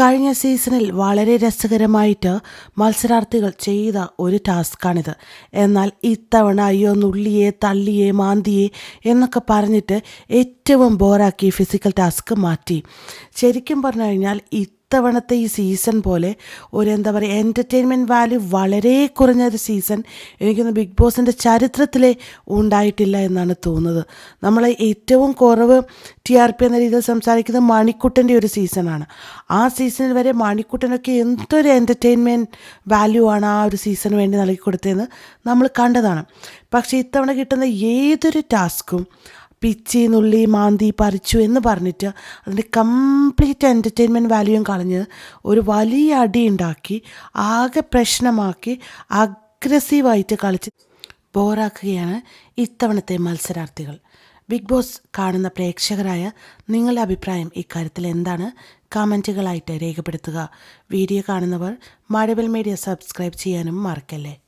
കഴിഞ്ഞ സീസണിൽ വളരെ രസകരമായിട്ട് മത്സരാർത്ഥികൾ ചെയ്ത ഒരു ടാസ്ക്കാണിത്. എന്നാൽ ഇത്തവണ അയ്യോ നുള്ളിയെ തള്ളിയെ മാന്തിയെ എന്നൊക്കെ പറഞ്ഞിട്ട് ഏറ്റവും ബോറാക്കി ഫിസിക്കൽ ടാസ്ക് മാറ്റി. ശരിക്കും പറഞ്ഞു കഴിഞ്ഞാൽ ഇത്തവണത്തെ ഈ സീസൺ പോലെ ഒരു എന്താ പറയുക എന്റർടൈൻമെന്റ് വാല്യൂ വളരെ കുറഞ്ഞൊരു സീസൺ എനിക്കൊന്ന് ബിഗ് ബോസിന്റെ ചരിത്രത്തിലെ ഉണ്ടായിട്ടില്ല എന്നാണ് തോന്നുന്നത്. നമ്മൾ ഏറ്റവും കുറവ് ടി ആർ പി എന്ന രീതിയിൽ സംസാരിക്കുന്നത് മണിക്കുട്ടന്റെ ഒരു സീസണാണ് ആ സീസണിൽ വരെ മണിക്കുട്ടനൊക്കെ എന്തൊരു എന്റർടൈൻമെന്റ് വാല്യൂ ആണ് ആ ഒരു സീസണ് വേണ്ടി നൽകി കൊടുത്തതെന്ന് നമ്മൾ കണ്ടതാണ്. പക്ഷേ ഇത്തവണ കിട്ടുന്ന ഏതൊരു ടാസ്കും പിച്ചി നുള്ളി മാന്തി പറിച്ചു എന്ന് പറഞ്ഞിട്ട് അതിന്റെ കംപ്ലീറ്റ് എന്റർടൈൻമെന്റ് വാല്യൂയും കളഞ്ഞ് ഒരു വലിയ അടി ഉണ്ടാക്കി ആകെ പ്രശ്നമാക്കി അഗ്രസീവായിട്ട് കളിച്ച് ബോറാക്കുകയാണ് ഇത്തവണത്തെ മത്സരാർത്ഥികൾ. ബിഗ് ബോസ് കാണുന്ന പ്രേക്ഷകരായ നിങ്ങളുടെ അഭിപ്രായം ഇക്കാര്യത്തിൽ എന്താണ്? കമന്റുകളായിട്ട് രേഖപ്പെടുത്തുക. വീഡിയോ കാണുന്നവർ മഴവിൽ മീഡിയ സബ്സ്ക്രൈബ് ചെയ്യാനും മറക്കല്ലേ.